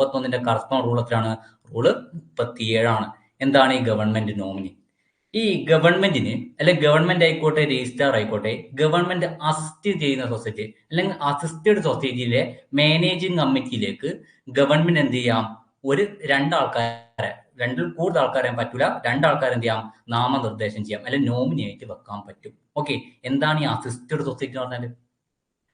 മുപ്പത്തൊന്നിന്റെ correspond rule എത്രയാണ് rule മുപ്പത്തിയേഴാണ്. എന്താണ് ഈ ഗവൺമെന്റ് നോമിനി ഈ ഗവൺമെന്റിന് അല്ലെങ്കിൽ ഗവൺമെന്റ് ആയിക്കോട്ടെ രജിസ്ട്രാർ ആയിക്കോട്ടെ ഗവൺമെന്റ് അസിസ്റ്റ് ചെയ്യുന്ന സൊസൈറ്റി അല്ലെങ്കിൽ അസിസ്റ്റഡ് സൊസൈറ്റിയിലെ മാനേജിംഗ് കമ്മിറ്റിയിലേക്ക് ഗവൺമെന്റ് എന്ത് ചെയ്യാം? ഒരു രണ്ടാൾക്കാരെ രണ്ടിൽ കൂടുതൽ ആൾക്കാരെ പറ്റൂല രണ്ടാൾക്കാരെ എന്ത് ചെയ്യാം? നാമനിർദ്ദേശം ചെയ്യാം അല്ലെങ്കിൽ നോമിനി ആയിട്ട് വെക്കാൻ പറ്റും. ഓക്കെ എന്താണ് ഈ അസിസ്റ്റഡ് സൊസൈറ്റി എന്ന് പറഞ്ഞാൽ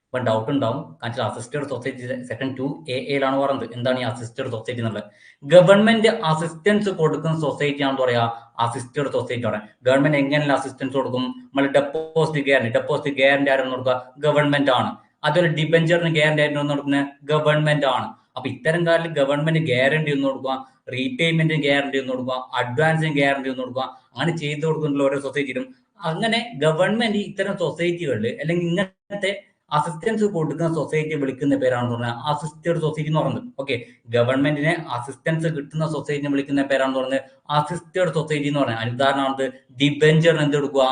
ഇപ്പം ഡൗട്ട് ഉണ്ടാവും. കാരണം assisted society section two A എയിലാണ് പറയുന്നത്. എന്താണ് ഈ അസിസ്റ്റഡ് സൊസൈറ്റി എന്നുള്ളത്? ഗവൺമെന്റ് അസിസ്റ്റൻസ് കൊടുക്കുന്ന സൊസൈറ്റി ആണെന്ന് പറയാ അസിസ്റ്റഡ് സൊസൈറ്റി ആണ് ഗവൺമെന്റ് എങ്ങനെയുള്ള അസിസ്റ്റൻസ് കൊടുക്കും? നമ്മൾ ഡെപ്പോസിറ്റ് ഗ്യാരണ്ടി ഡെപ്പോസിറ്റ് ഗ്യാരണ്ടി ആരെന്ന് കൊടുക്കുക? ഗവൺമെന്റ് ആണ്. അതുപോലെ ഡിപെഞ്ചറിന് ഗ്യാരണ്ടി ആയിരുന്നു കൊടുക്കുന്നത് ഗവൺമെന്റ് ആണ്. അപ്പൊ ഇത്തരം കാലത്ത് ഗവൺമെന്റ് ഗ്യാരണ്ടി ഒന്ന് കൊടുക്കുക റീപേയ്മെന്റ് ഗ്യാരണ്ടി ഒന്ന് കൊടുക്കുക അഡ്വാൻസിന് ഗ്യാരണ്ടി ഒന്ന് കൊടുക്കുക അങ്ങനെ ചെയ്തു കൊടുക്കുന്നുള്ള ഓരോ സൊസൈറ്റിയിലും അങ്ങനെ ഗവൺമെന്റ് ഇത്തരം സൊസൈറ്റികളിൽ അല്ലെങ്കിൽ ഇങ്ങനത്തെ അസിസ്റ്റൻസ് കൊടുക്കുന്ന സൊസൈറ്റി വിളിക്കുന്ന പേരാണെന്ന് പറഞ്ഞാൽ അസിസ്റ്റഡ് സൊസൈറ്റി എന്ന് പറയുന്നത്. ഓക്കെ ഗവൺമെന്റിനെ അസിസ്റ്റൻസ് കിട്ടുന്ന സൊസൈറ്റിനെ വിളിക്കുന്ന പേരാണെന്ന് പറഞ്ഞത് അസിസ്റ്റഡ് സൊസൈറ്റി എന്ന് പറഞ്ഞാൽ ഉദാഹരണമാണ് ഡിബെഞ്ചറിന് എന്ത് കൊടുക്കുക?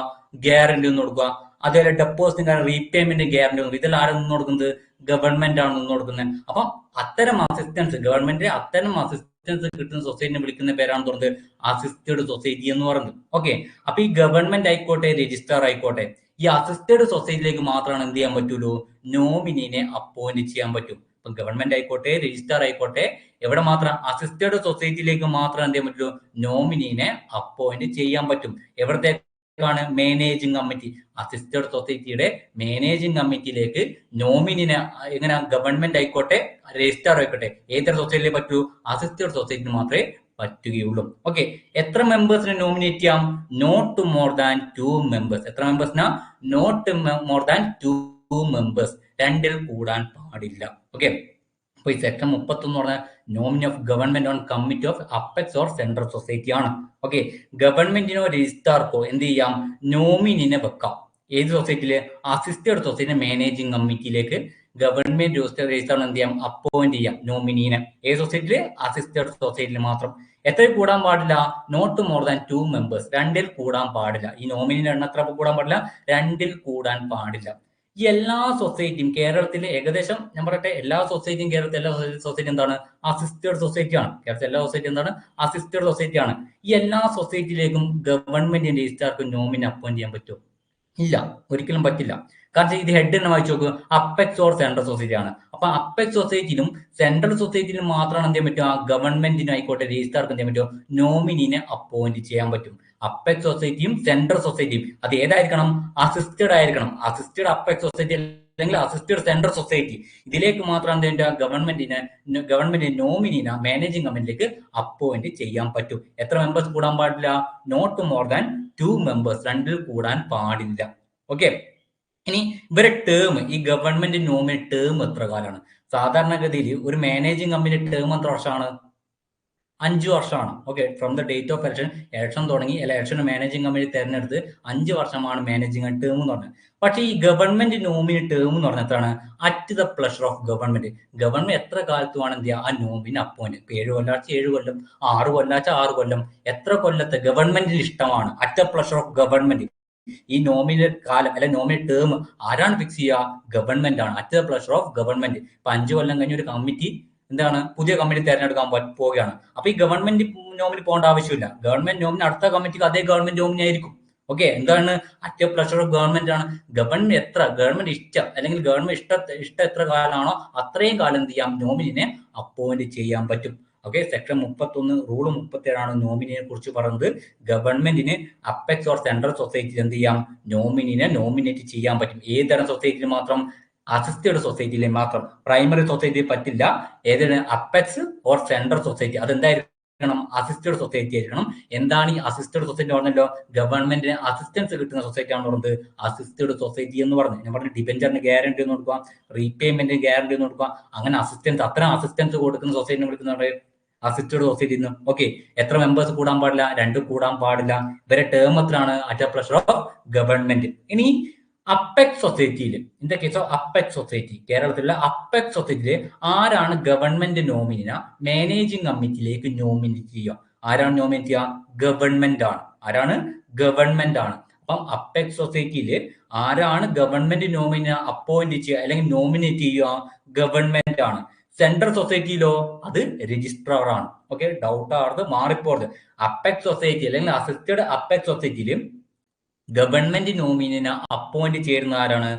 ഗ്യാരണ്ടി ഒന്ന് കൊടുക്കുക. അതേപോലെ ഡെപ്പോസിറ്റിന് റീപേയ്മെന്റ് ഗ്യാരണ്ടി ഒന്നും ഇതിൽ ആരും കൊടുക്കുന്നത്? ഗവൺമെന്റ് ആണ് നിന്ന് കൊടുക്കുന്നത്. അപ്പം അത്തരം അസിസ്റ്റൻസ് ഗവൺമെന്റ് അത്തരം അസിസ്റ്റൻസ് കിട്ടുന്ന സൊസൈറ്റിനെ വിളിക്കുന്ന പേരാണ് പറഞ്ഞത് അസിസ്റ്റഡ് സൊസൈറ്റി എന്ന് പറയുന്നത്. ഓക്കെ അപ്പൊ ഈ ഗവൺമെന്റ് ആയിക്കോട്ടെ രജിസ്റ്റർ ആയിക്കോട്ടെ ഈ അസിസ്റ്റഡ് സൊസൈറ്റിയിലേക്ക് മാത്രമാണ് എന്ത് ചെയ്യാൻ പറ്റുള്ളൂ? നോമിനിനെ അപ്പോയിന്റ് ചെയ്യാൻ പറ്റും. ഇപ്പം ഗവൺമെന്റ് ആയിക്കോട്ടെ രജിസ്റ്റർ ആയിക്കോട്ടെ എവിടെ മാത്രം അസിസ്റ്റഡ് സൊസൈറ്റിയിലേക്ക് മാത്രം എന്ത് ചെയ്യാൻ പറ്റുള്ളൂ? നോമിനിനെ അപ്പോയിന്റ് ചെയ്യാൻ പറ്റും. എവിടത്തെ ാണ് മാനേജിംഗ് കമ്മിറ്റി അസിസ്റ്റഡ് സൊസൈറ്റിയുടെ മാനേജിംഗ് കമ്മിറ്റിയിലേക്ക് നോമിനിനെ എങ്ങനെ ഗവൺമെന്റ് ആയിക്കോട്ടെ രജിസ്റ്റർ ആയിക്കോട്ടെ. ഏതൊരു സൊസൈറ്റിയിലേ പറ്റൂ? അസിസ്റ്റഡ് സൊസൈറ്റിന് മാത്രമേ പറ്റുകയുള്ളൂ. ഓക്കെ എത്ര മെമ്പേഴ്സിനെ നോമിനേറ്റ് ചെയ്യാം? Not more than two members എത്ര മെമ്പേഴ്സിനാ not more than two members രണ്ടിൽ കൂടാൻ പാടില്ല. ഓക്കെ അപ്പൊ ഈ സെക്ഷൻ മുപ്പത്തൊന്ന് പറഞ്ഞ nominee of government on committee of apex or central society ആണ്. ഓക്കെ ഗവൺമെന്റിനോ രജിസ്ട്രാർക്കോ എന്ത് ചെയ്യാം? നോമിനിനെ വെക്കാം. ഏത് സൊസൈറ്റിയിൽ അസിസ്റ്റഡ് സൊസൈറ്റി മാനേജിംഗ് കമ്മിറ്റിയിലേക്ക് ഗവൺമെന്റ് രജിസ്റ്റർ എന്ത് ചെയ്യാം? അപ്പോയിന്റ് ചെയ്യാം നോമിനീനെ ഏത് സൊസൈറ്റിയിൽ അസിസ്റ്റഡ് സൊസൈറ്റിയിൽ മാത്രം. എത്ര കൂടാൻ പാടില്ല? Not more than two members രണ്ടിൽ കൂടാൻ പാടില്ല. ഈ നോമിനിയുടെ എണ്ണം എത്ര കൂടാൻ പാടില്ല? രണ്ടിൽ കൂടാൻ പാടില്ല. ഈ എല്ലാ സൊസൈറ്റിയും കേരളത്തിലെ ഏകദേശം ഞാൻ പറയട്ടെ എല്ലാ സൊസൈറ്റിയും കേരളത്തിലെ എല്ലാ സൊസൈറ്റി എന്താണ്? അസിസ്റ്റഡ് സൊസൈറ്റി ആണ്. കേരളത്തിലെ എല്ലാ സൊസൈറ്റി എന്താണ്? അസിസ്റ്റഡ് സൊസൈറ്റി ആണ്. ഈ എല്ലാ സൊസൈറ്റിയിലേക്കും ഗവൺമെന്റിന്റെ രജിസ്ട്രാർക്ക് നോമിനെ അപ്പോയിന്റ് ചെയ്യാൻ പറ്റുമോ? ഇല്ല. ഒരിക്കലും പറ്റില്ല. കാരണം ഇത് ഹെഡ് തന്നെ വായിച്ചു നോക്കുക അപ്പെക്സ് ഓർ സെൻട്രൽ സൊസൈറ്റി ആണ്. അപ്പൊ അപ്പെക്സ് സൊസൈറ്റിയിലും സെൻട്രൽ സൊസൈറ്റിയിലും മാത്രമാണ് എന്ത് ചെയ്യാൻ പറ്റുക? ഗവൺമെന്റിന് ആയിക്കോട്ടെ രജിസ്ട്രാർക്ക് എന്ത് ചെയ്യാൻ പറ്റും നോമിനിനെ അപ്പോയിന്റ് ചെയ്യാൻ പറ്റും. അപ്പെക്സ് സൊസൈറ്റിയും സെൻട്രൽ സൊസൈറ്റിയും അത് ഏതായിരിക്കണം? അസിസ്റ്റഡ് ആയിരിക്കണം. അസിസ്റ്റഡ് അപ്പെക്സ് സൊസൈറ്റി അല്ലെങ്കിൽ അസിസ്റ്റഡ് സെൻട്രൽ സൊസൈറ്റി ഇതിലേക്ക് മാത്രം എന്ത് ഗവൺമെന്റിന് ഗവൺമെന്റ് നോമിനിനെ മാനേജിംഗ് കമ്മിറ്റിയിലേക്ക് അപ്പോയിന്റ് ചെയ്യാൻ പറ്റും. എത്ര മെമ്പേഴ്സ് കൂടാൻ പാടില്ല? Not more than two members രണ്ടിൽ കൂടാൻ പാടില്ല. ഓക്കെ ഇനി ഇവരെ ടേം ഈ ഗവൺമെന്റ് നോമിനി ടേം എത്ര കാലമാണ് സാധാരണഗതിയിൽ ഒരു മാനേജിങ് കമ്പനി ടേം എത്ര വർഷമാണ്? അഞ്ച് വർഷമാണ്. Okay from the date of election election തുടങ്ങി ഇലക്ഷൻ മാനേജിങ് കമ്പനി തെരഞ്ഞെടുത്ത് അഞ്ച് വർഷമാണ് മാനേജിങ് ടേം എന്ന് പറഞ്ഞത്. പക്ഷേ ഈ ഗവൺമെന്റ് നോമിനി ടേം എന്ന് പറഞ്ഞാൽ എത്രയാണ്? At the pleasure of government government എത്ര കാലത്തുമാണ് എന്ത് ചെയ്യുക? ആ നോമിന് അപ്പോയിന്റ് ഏഴ് കൊല്ലാച്ച ഏഴ് കൊല്ലം ആറ് കൊല്ലാച്ച ആറ് കൊല്ലം. എത്ര കൊല്ലത്തെ ഗവൺമെന്റിന് ഇഷ്ടമാണ്? At the pleasure of government ഈ നോമിനൽ കാലം അല്ലെ നോമിനൽ ടേം ആരാണ് ഫിക്സ് ചെയ്യുക? ഗവൺമെന്റ് ആണ്. At the pleasure of government ഇപ്പൊ അഞ്ചു കൊല്ലം കഴിഞ്ഞ ഒരു കമ്മിറ്റി എന്താണ്? പുതിയ കമ്മിറ്റി തെരഞ്ഞെടുക്കാൻ പോവുകയാണ്. അപ്പൊ ഈ ഗവൺമെന്റ് നോമിനി പോകേണ്ട ആവശ്യമില്ല. ഗവൺമെന്റ് നോമിനി അടുത്ത കമ്മിറ്റിക്ക് അതേ ഗവൺമെന്റ് നോമിനി ആയിരിക്കും. ഓക്കെ എന്താണ്? അറ്റ് പ്ലഷർ ഓഫ് ഗവൺമെന്റ് ആണ്. ഗവൺമെന്റ് എത്ര? ഗവൺമെന്റ് ഇഷ്ടം? അല്ലെങ്കിൽ ഗവൺമെന്റ് ഇഷ്ട ഇഷ്ടം എത്ര കാലമാണോ അത്രയും കാലം എന്ത് ചെയ്യാം? നോമിനിനെ അപ്പോയിന്റ് ചെയ്യാൻ പറ്റും. ഓക്കെ സെക്ഷൻ മുപ്പത്തൊന്ന് റൂൾ മുപ്പത്തേഴാണ് നോമിനിയെ കുറിച്ച് പറയുന്നത്. ഗവൺമെന്റിന് അപ്പെക്സ് ഓർ സെൻട്രൽ സൊസൈറ്റിയിൽ എന്ത് ചെയ്യാം? നോമിനിനെ നോമിനേറ്റ് ചെയ്യാൻ പറ്റും. ഏതരം സൊസൈറ്റിയിൽ മാത്രം? അസിസ്റ്റഡ് സൊസൈറ്റിയിൽ മാത്രം. പ്രൈമറി സൊസൈറ്റിയിൽ പറ്റില്ല. ഏതാണ്? അപ്പെക്സ് ഓർ സെൻട്രൽ സൊസൈറ്റി അതെന്തായിരിക്കണം? അസിസ്റ്റഡ് സൊസൈറ്റി ആയിരിക്കണം. എന്താണ് ഈ അസിസ്റ്റഡ് സൊസൈറ്റി പറഞ്ഞല്ലോ? ഗവൺമെന്റിന് അസിസ്റ്റൻസ് കിട്ടുന്ന സൊസൈറ്റി ആണ് പറയുന്നത് അസിസ്റ്റഡ് സൊസൈറ്റി എന്ന് പറഞ്ഞു ഞാൻ പറഞ്ഞു ഡിബെഞ്ചറിന് ഗ്യാരണ്ടി എന്ന് കൊടുക്കുക റീപേയ്മെന്റിന് ഗ്യാരണ്ടി എന്ന് കൊടുക്കുക അങ്ങനെ അസിസ്റ്റൻസ് അത്ര അസിസ്റ്റൻസ് കൊടുക്കുന്ന സൊസൈറ്റിനെ വിളിക്കുന്നത് അസിസ്റ്റഡ് സൊസൈറ്റി ഓക്കെ എത്ര മെമ്പേഴ്സ് കൂടാൻ പാടില്ല? രണ്ട് കൂടാൻ പാടില്ല. ഇവരെ എത്രയാണ് അറ്റ് പ്രഷർ ഓഫ് ഗവൺമെന്റ് ഇനി അപ്പെക്സ് സൊസൈറ്റിയിൽ in case of apex society കേരളത്തിലുള്ള അപ്പെക്സ് സൊസൈറ്റിയിൽ ആരാണ് ഗവൺമെന്റ് നോമിനിന മാനേജിംഗ് കമ്മിറ്റിയിലേക്ക് നോമിനേറ്റ് ചെയ്യുക? ആരാണ് നോമിനേറ്റ് ചെയ്യുക? ഗവൺമെന്റ് ആണ്. ആരാണ്? ഗവൺമെന്റ് ആണ്. അപ്പം അപ്പെക്സ് സൊസൈറ്റിയിൽ ആരാണ് ഗവൺമെന്റ് നോമിന അപ്പോയിന്റ് ചെയ്യുക? അല്ലെങ്കിൽ നോമിനേറ്റ് ചെയ്യുക? ഗവൺമെന്റ് ആണ്. സെൻട്രൽ സൊസൈറ്റിയിലോ അത് രജിസ്ട്രാർ ആണ്. ഓക്കെ ഡൗട്ട് ആർത് മാറിപ്പോറത് അപ്പെക്സ് സൊസൈറ്റി അല്ലെങ്കിൽ അസിസ്റ്റഡ് അപ്പെക്സ് സൊസൈറ്റിയിൽ ഗവൺമെന്റ് നോമിനിനെ അപ്പോയിന്റ് ചെയ്യുന്ന ആരാണ്?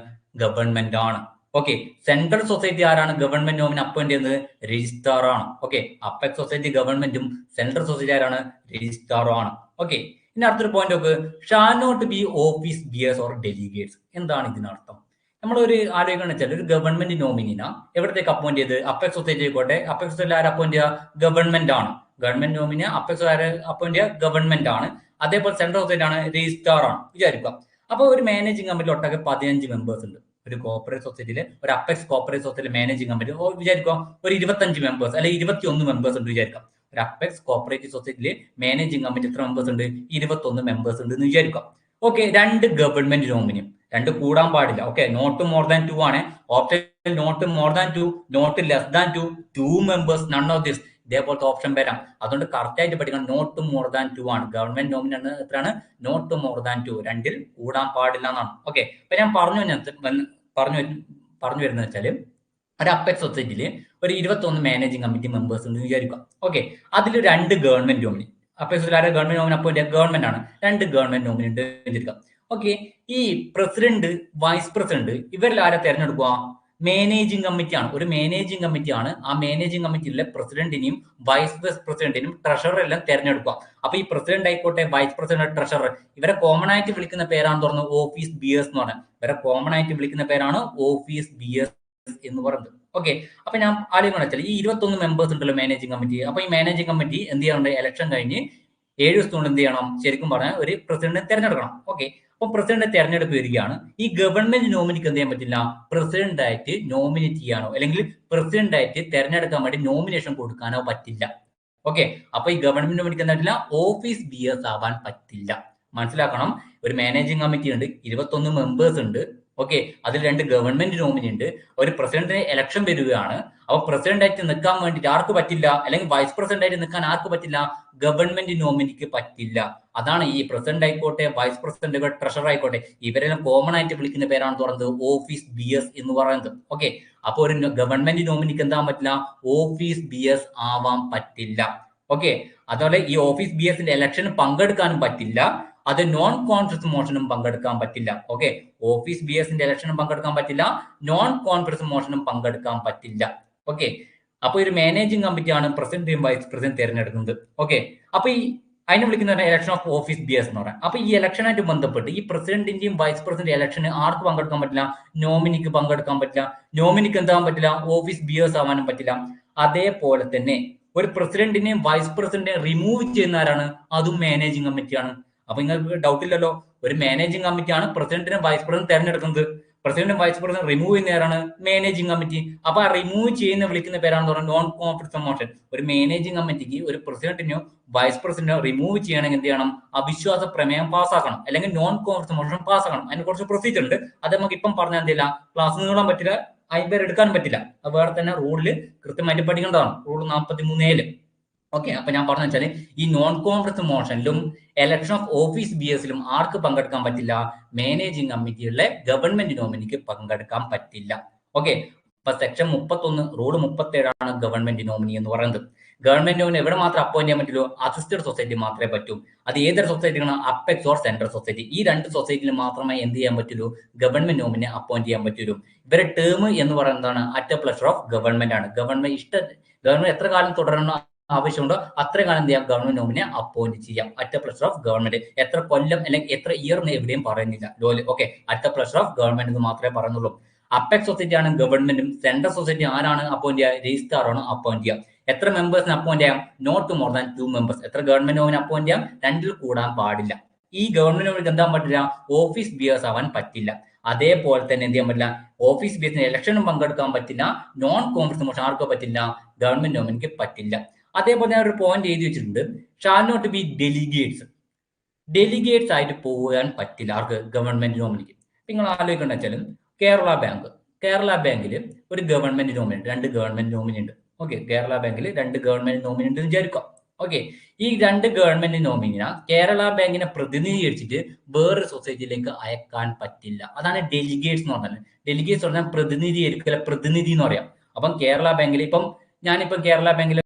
ഗവൺമെന്റ് ആണ്. ഓക്കെ സെൻട്രൽ സൊസൈറ്റി ആരാണ്? ഗവൺമെന്റ് നോമിനെ അപ്പോയിന്റ് ചെയ്യുന്നത്? രജിസ്ട്രാർ ആണ്. ഓക്കെ അപ്പെക്സ് സൊസൈറ്റി ഗവൺമെന്റും സെൻട്രൽ സൊസൈറ്റി ആരാണ്? രജിസ്ട്രാർ ആണ്. ഓക്കെ ഇനി അടുത്തൊരു പോയിന്റ് നോക്ക്. Shall not be office bearers or delegates എന്താണ് ഇതിനർത്ഥം? നമ്മളൊരു ആലോചിക്കണം വെച്ചാൽ ഒരു ഗവൺമെന്റ് നോമിനിന എവിടത്തേക്ക് അപ്പോയിന്റ് ചെയ്ത്? അപ്പെക്സ് സൊസൈറ്റി ആയിക്കോട്ടെ. അപ്പെക്സ് ആരെ അപ്പോയിന്റ് ചെയ്യുക? ഗവൺമെന്റ് ആണ്. ഗവൺമെന്റ് നോമിനിയ അപ്പെക്സ് ആരെ അപ്പോയിന്റ് ചെയ്യുക? ഗവൺമെന്റ് ആണ്. അതേപോലെ സെൻട്രൽ സൊസൈറ്റി ആണ്. രജിസ്ട്രാർ ആണ്. വിചാരിക്കുക. അപ്പോൾ ഒരു മാനേജിംഗ് കമ്മിറ്റി ഒട്ടൊക്കെ പതിനഞ്ച് മെമ്പേഴ്സ് ഉണ്ട്. ഒരു കോപ്പറേറ്റ് സൊസൈറ്റിയിലെ ഒരു അപ്പെക്സ് കോപ്പറേറ്റ് സൊസൈറ്റിയിലെ മാനേജിംഗ് കമ്മിറ്റി വിചാരിക്കുക. ഒരു ഇരുപത്തഞ്ച് മെമ്പേഴ്സ് അല്ലെങ്കിൽ ഇരുപത്തി ഒന്ന് മെമ്പേഴ്സ് ഉണ്ട് വിചാരിക്കാം ഒരു അപ്പെക്സ് കോപ്പറേറ്റീവ് സൊസൈറ്റിയിലെ മാനേജിംഗ് കമ്മിറ്റി എത്ര മെമ്പേഴ്സ് ഉണ്ട്? ഇരുപത്തൊന്ന് മെമ്പേഴ്സ് ഉണ്ട് എന്ന് വിചാരിക്കാം ഓക്കെ രണ്ട് ഗവൺമെന്റ് നോമിനിയും രണ്ട് കൂടാൻ പാടില്ല. Okay not more than two ആണ്. Option not more than two not less than two two members none of this ഇതേപോലത്തെ ഓപ്ഷൻ വരാം. അതുകൊണ്ട് കറക്റ്റ് ആയിട്ട് പഠിക്കണം. നോട്ട് മോർ ദാൻ ടു ആണ്. ഗവൺമെന്റ് നോമിനി എത്രയാണ്? നോട്ട് മോർ ദാൻ ടു രണ്ടിൽ കൂടാൻ പാടില്ല എന്നാണ്. ഓക്കെ അപ്പൊ ഞാൻ പറഞ്ഞു പറഞ്ഞു പറഞ്ഞു വരുന്നത് വെച്ചാൽ ഒരു അപ്പെക്സ് സൊസൈറ്റിയിൽ ഒരു ഇരുപത്തൊന്ന് മാനേജിംഗ് കമ്മിറ്റി മെമ്പേഴ്സ് ഉണ്ട് വിചാരിക്കുക. ഓക്കെ അതിൽ രണ്ട് ഗവൺമെന്റ് നോമിനി അപ്പെക്സ് ആരെ ഗവൺമെന്റ് നോമിനി അപ്പോൾ ഗവൺമെന്റ് ആണ്. രണ്ട് ഗവൺമെന്റ് നോമിനി ഉണ്ട് വിചാരിക്കാം ഓക്കെ ഈ പ്രസിഡന്റ് വൈസ് പ്രസിഡന്റ് ഇവരിൽ ആരെ തെരഞ്ഞെടുക്കുക മാനേജിംഗ് കമ്മിറ്റിയാണ് ഒരു മാനേജിംഗ് കമ്മിറ്റിയാണ് ആ മാനേജിംഗ് കമ്മിറ്റിയിലെ പ്രസിഡന്റിനെയും വൈസ് പ്രസിഡന്റിനും ട്രഷറർ എല്ലാം തെരഞ്ഞെടുക്കുക അപ്പൊ ഈ പ്രസിഡന്റ് ആയിക്കോട്ടെ വൈസ് പ്രസിഡന്റ് ട്രഷറർ ഇവരെ കോമൺ ആയിട്ട് വിളിക്കുന്ന പേരാണ് തുറന്ന് ഓഫീസ് ബി എസ് എന്ന് പറഞ്ഞത് ഇവരെ കോമൺ ആയിട്ട് വിളിക്കുന്ന പേരാണ് ഓഫീസ് ബി എസ് എന്ന് പറയുന്നത് ഓക്കെ അപ്പൊ ഞാൻ ആദ്യം വെച്ചാൽ ഈ ഇരുപത്തൊന്ന് മെമ്പേഴ്സ് ഉണ്ടല്ലോ മാനേജിംഗ് കമ്മിറ്റി അപ്പൊ ഈ മാനേജിംഗ് കമ്മിറ്റി എന്ത് ചെയ്യാറുണ്ട് ഇലക്ഷൻ കഴിഞ്ഞ് ഏഴ് ദിവസത്തോണ്ട് എന്ത് ചെയ്യണം? ശരിക്കും പറഞ്ഞാൽ ഒരു പ്രസിഡന്റിനെ തിരഞ്ഞെടുക്കണം. ഓക്കെ അപ്പൊ പ്രസിഡന്റ് തെരഞ്ഞെടുപ്പ് വരികയാണ് ഈ ഗവൺമെന്റ് നോമിനിക്ക് എന്ത് ചെയ്യാൻ പറ്റില്ല? പ്രസിഡന്റ് ആയിട്ട് നോമിനേറ്റ് ചെയ്യാനോ അല്ലെങ്കിൽ പ്രസിഡന്റ് ആയിട്ട് തെരഞ്ഞെടുക്കാൻ വേണ്ടി നോമിനേഷൻ കൊടുക്കാനോ പറ്റില്ല. ഓക്കെ അപ്പൊ ഈ ഗവൺമെന്റ് നോമിനിക്ക് എന്താ പറ്റില്ല? ഓഫീസ് ബി എസ് ആവാൻ പറ്റില്ല. മനസ്സിലാക്കണം? ഒരു മാനേജിംഗ് കമ്മിറ്റി ഉണ്ട്. ഇരുപത്തൊന്ന് മെമ്പേഴ്സ് ഉണ്ട്. ഓക്കെ അതിൽ രണ്ട് ഗവൺമെന്റ് നോമിനി ഉണ്ട്. ഒരു പ്രസിഡന്റിന് ഇലക്ഷൻ വരികയാണ്. അപ്പൊ പ്രസിഡന്റായിട്ട് നിൽക്കാൻ വേണ്ടിയിട്ട് ആർക്ക് പറ്റില്ല? അല്ലെങ്കിൽ വൈസ് പ്രസിഡന്റ് ആയിട്ട് നിൽക്കാൻ ആർക്ക് പറ്റില്ല? ഗവൺമെന്റ് നോമിനിക്ക് പറ്റില്ല. അതാണ് ഈ പ്രസിഡന്റ് ആയിക്കോട്ടെ വൈസ് പ്രസിഡന്റ് ട്രഷർ ആയിക്കോട്ടെ ഇവരെല്ലാം കോമൺ ആയിട്ട് വിളിക്കുന്ന പേരാണ് തുറന്നത് ഓഫീസ് ബി എസ് എന്ന് പറയുന്നത്. ഓക്കെ അപ്പൊ ഒരു ഗവൺമെന്റ് നോമിനിക്ക് എന്താ പറ്റില്ല? ഓഫീസ് ബി എസ് ആവാൻ പറ്റില്ല. ഓക്കെ അതുപോലെ ഈ ഓഫീസ് ബി എസിന്റെ ഇലക്ഷന് പങ്കെടുക്കാനും പറ്റില്ല. അത് നോൺ കോൺഫറൻസ് മോഷനും പങ്കെടുക്കാൻ പറ്റില്ല. ഓക്കെ ഓഫീസ് ബി എസിന്റെ ഇലക്ഷനും പങ്കെടുക്കാൻ പറ്റില്ല. നോൺ കോൺഫറൻസ് മോഷനും പങ്കെടുക്കാൻ പറ്റില്ല. ഓക്കെ അപ്പൊ ഒരു മാനേജിംഗ് കമ്മിറ്റിയാണ് പ്രസിഡന്റും വൈസ് പ്രസിഡന്റ് തിരഞ്ഞെടുക്കുന്നത്. ഓക്കെ അപ്പൊ ഈ അതിനെ വിളിക്കുന്ന election of office B S എന്ന് പറയാം. അപ്പൊ ഈ ഇലക്ഷനായിട്ട് ബന്ധപ്പെട്ട് ഈ പ്രസിഡന്റിന്റെയും വൈസ് പ്രസിഡന്റ് ഇലക്ഷന് ആർക്ക് പങ്കെടുക്കാൻ പറ്റില്ല? നോമിനിക്ക് പങ്കെടുക്കാൻ പറ്റില്ല. നോമിനിക്ക് എന്താകാൻ പറ്റില്ല? ഓഫീസ് ബി എസ് ആവാനും പറ്റില്ല. അതേപോലെ തന്നെ ഒരു പ്രസിഡന്റിനെയും വൈസ് പ്രസിഡന്റിനെയും റിമൂവ് ചെയ്യുന്ന ആരാണ്? അതും മാനേജിംഗ് കമ്മിറ്റിയാണ് അപ്പൊ നിങ്ങൾക്ക് ഡൗട്ട് ഇല്ലല്ലോ. ഒരു മാനേജിംഗ് കമ്മിറ്റിയാണ് പ്രസിഡന്റിനും വൈസ് പ്രസിഡന്റ് തെരഞ്ഞെടുക്കുന്നത്. പ്രസിഡന്റും വൈസ് പ്രസിഡന്റ് റിമൂവ് ചെയ്യുന്ന ആരാണ് മാനേജിംഗ് കമ്മിറ്റി അപ്പൊ ആ റിമൂവ് ചെയ്യുന്ന വിളിക്കുന്ന പേരാണ് പറയുന്നത് നോൺ കോൺഫിഡൻസ് മോഷൻ ഒരു മാനേജിംഗ് കമ്മിറ്റിക്ക് ഒരു പ്രസിഡന്റിനോ വൈസ് പ്രസിഡന്റിനോ റിമൂവ് ചെയ്യണമെങ്കിൽ എന്ത് ചെയ്യണം? അവിശ്വാസ പ്രമേയം പാസ്സാക്കണം. അല്ലെങ്കിൽ നോൺ കോൺഫിഡൻസ് മോഷൻ പാസ്സാക്കണം. അതിന് കുറച്ച് പ്രൊസീജിയർ ഉണ്ട്. അത് നമുക്ക് ഇപ്പം പറഞ്ഞാൽ എന്തില്ല ക്ലാസ് നീളാൻ പറ്റില്ല. അതിന് എടുക്കാൻ പറ്റില്ല. അത് വേറെ തന്നെ റൂളിൽ കൃത്യമായിട്ട് പഠിക്കേണ്ടതാണ്. റൂൾ നാൽപ്പത്തി മൂന്നേൽ ഓക്കെ അപ്പൊ ഞാൻ പറഞ്ഞു വെച്ചാൽ ഈ നോൺ കോൺഗ്രസ് മോഷനിലും എലക്ഷൻ ഓഫ് ഓഫീസ് ബി എസിലും ആർക്ക് പങ്കെടുക്കാൻ പറ്റില്ല? മാനേജിംഗ് കമ്മിറ്റിയിലെ ഗവൺമെന്റ് നോമിനിക്ക് പങ്കെടുക്കാൻ പറ്റില്ല. ഓക്കെ അപ്പൊ സെക്ഷൻ മുപ്പത്തൊന്ന് റൂൾ മുപ്പത്തേഴാണ് ഗവൺമെന്റ് നോമിനി എന്ന് പറയുന്നത്. ഗവൺമെന്റ് നോമിനി എവിടെ മാത്രം അപ്പോയിന്റ് ചെയ്യാൻ പറ്റുള്ളൂ അസിസ്റ്റഡ് സൊസൈറ്റി മാത്രമേ പറ്റൂ. അത് ഏതൊരു സൊസൈറ്റിയാണ് അപ്പെക്സ് ഓർ സെൻട്രൽ സൊസൈറ്റി ഈ രണ്ട് സൊസൈറ്റിയിൽ മാത്രമേ എന്ത് ചെയ്യാൻ പറ്റുള്ളൂ? ഗവൺമെന്റ് നോമിനെ അപ്പോയിന്റ് ചെയ്യാൻ പറ്റുള്ളൂ. ഇവരുടെ ടേം എന്ന് പറയുന്നതാണ് അറ്റ് പ്ലഷർ ഓഫ് ഗവൺമെന്റ് ആണ്. ഗവൺമെന്റ് ഇഷ്ട ഗവൺമെന്റ് എത്ര കാലം തുടരണം ആവശ്യമുണ്ടോ? അത്ര കാലം എന്ത് ചെയ്യാം? ഗവൺമെന്റ് നോമിനെ അപ്പോയിന്റ് ചെയ്യാം. അറ്റ് പ്ലഷർ ഓഫ് ഗവൺമെന്റ് എത്ര കൊല്ലം അല്ലെങ്കിൽ എത്ര ഇയർ എന്ന് എവിടെയും പറയുന്നില്ല. ലോൽ okay at pleasure of government എന്ന് മാത്രമേ പറയുന്നുള്ളൂ. അപ്പെക് സൊസൈറ്റി ആണ് ഗവൺമെന്റും സെൻട്രൽ സൊസൈറ്റി ആരാണ് അപ്പോയിന്റ് ചെയ്യുക? രജിസ്ട്രാർ ആണ് അപ്പോയിന്റ് ചെയ്യുക. എത്ര മെമ്പേഴ്സിന് അപ്പോയിന്റ് ചെയ്യാം? Not more than two members എത്ര ഗവൺമെന്റ് നോമിനെ അപ്പോയിന്റ് ചെയ്യാം? രണ്ടിൽ കൂടാൻ പാടില്ല. ഈ ഗവൺമെന്റ് നോമിന് എന്താ പറ്റില്ല? ഓഫീസ് ബിയേഴ്സ് ആവാൻ പറ്റില്ല. അതേപോലെ തന്നെ എന്ത് ചെയ്യാൻ പറ്റില്ല? ഓഫീസ് ബിയേഴ്സിന് ഇലക്ഷനും പങ്കെടുക്കാൻ പറ്റില്ല. നോൺ കോൺഗ്രസ് മോഷൻ ആർക്കോ പറ്റില്ല. ഗവൺമെന്റ് നോമിനിക്ക് പറ്റില്ല. അതേപോലെ ഞാൻ ഒരു പോയിന്റ് എഴുതി വെച്ചിട്ടുണ്ട്. Shall not be delegates delegates ആയിട്ട് പോകാൻ പറ്റില്ല. ആർക്ക്? ഗവൺമെന്റ് നോമിനിക്ക് നിങ്ങൾ ആലോചിക്കേണ്ട വെച്ചാൽ കേരള ബാങ്ക് കേരള ബാങ്കിൽ ഒരു ഗവൺമെന്റ് നോമിനി ഉണ്ട്. രണ്ട് ഗവൺമെന്റ് നോമിനി ഉണ്ട്. ഓക്കെ കേരള ബാങ്കിൽ രണ്ട് ഗവൺമെന്റ് നോമിനി ഉണ്ട് വിചാരിക്കാം ഓക്കെ ഈ രണ്ട് ഗവൺമെന്റ് നോമിനിന കേരള ബാങ്കിനെ പ്രതിനിധീകരിച്ചിട്ട് വേറൊരു സൊസൈറ്റിയിലേക്ക് അയക്കാൻ പറ്റില്ല. അതാണ് ഡെലിഗേറ്റ്സ് എന്ന് പറഞ്ഞാൽ ഡെലിഗേറ്റ്സ് പറഞ്ഞാൽ പ്രതിനിധീകരിക്കുക പ്രതിനിധി എന്ന് പറയാം. അപ്പം കേരള ബാങ്കിൽ ഇപ്പം ഞാനിപ്പം കേരള ബാങ്കിൽ